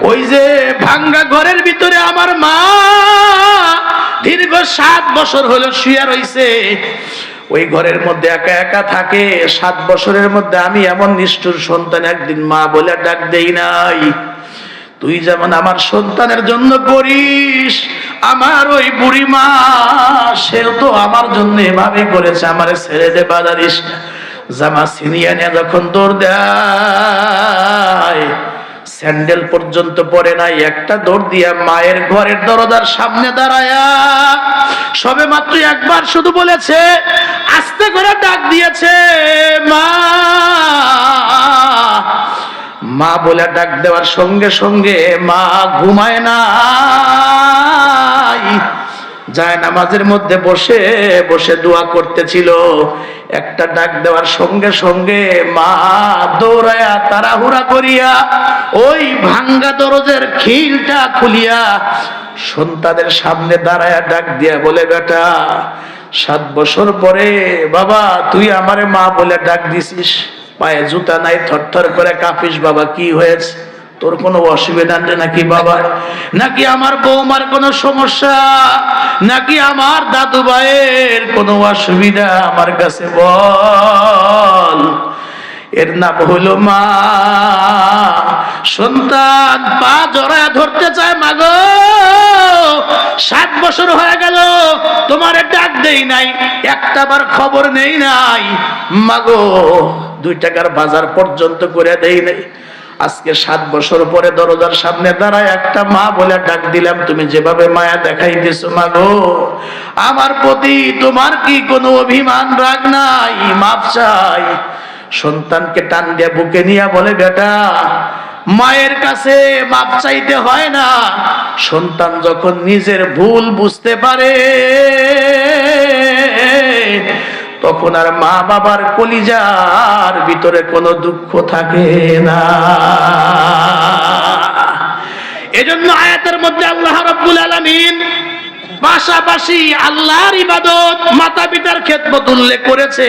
ওই যে ভাঙ্গা ঘরের ভিতরে আমার মা দীর্ঘ সাত বছর হলো শুয়ে রইছে। ওই ঘরের মধ্যে একা একা থাকে। সাত বছরের মধ্যে আমি এমন নিষ্ঠুর সন্তান একদিন মা বলে ডাক দেই নাই। তুই যেমন আমার সন্তানের জন্য করিস, আমার ওই বুড়ি মা, সেও তো আমার জন্য এভাবে করেছে, আমার ছেড়ে দে না। জামা সিনিয়া নিয়ে যখন দৌড় দেয় স্যান্ডেল পর্যন্ত পরে নাই, একটা দৌড় দিয়া মায়ের ঘরের দরজার সামনে দাঁড়ায়া সবে মাত্র একবার শুধু বলেছে, আস্তে করে ডাক দিয়েছে, মা। মা বলে ডাক দেওয়ার সঙ্গে সঙ্গে মা ঘুমায় না যায় নামাজের মধ্যে বসে বসে দোয়া করতেছিল। একটা ডাক দেওয়ার সঙ্গে সঙ্গে মা দৌড়ায়া তাড়াহুড়া করিয়া ওই ভাঙ্গা দরজের খিলটা খুলিয়া সন্তানের সামনে দাঁড়ায়া ডাক দিয়া বলে, বেটা, সাত বছর পরে বাবা, তুই আমারে মা বলে ডাক দিছিস। পায়ে জুতা নাই, থরথর করে কাঁপিস বাবা, কি হয়েছে? তোর কোনো অসুবিধা নেই নাকি বাবা? নাকি আমার বৌমার কোনো সমস্যা? নাকি আমার দাদু ভাইয়ের কোনো অসুবিধা? আমার কাছে বল। এর নাম হলো মা। সন্তান পা জড়ায় ধরতে চায় মাগো সাত বছর হয়ে গেল, তোমার ডাক দেই নাই একটা বার খবর নেই নাই। মাগো দুই টাকার বাজার পর্যন্ত করে দেই নাই। আজকে সাত বছর পরে দরজার সামনে দাঁড়ায় একটা মা বলে ডাক দিলাম, তুমি যেভাবে মায়া দেখাই দিছো মাগো আমার প্রতি তোমার কি কোনো অভিমান রাগ নাই? মাপ চাই। সন্তানকে টান দিয়ে বুকে নিয়ে বলে, বেটা, মায়ের কাছে মাপ চাইতে হয় না। সন্তান যখন নিজের ভুল বুঝতে পারে তখন আর মা বাবার কলিজার ভিতরে কোনো দুঃখ থাকে না। এজন্য আয়াতের মধ্যে আল্লাহ রাব্বুল আলামিন পাশাপাশি আল্লাহর ইবাদত মাতা পিতার খেদমত উল্লেখ করেছে।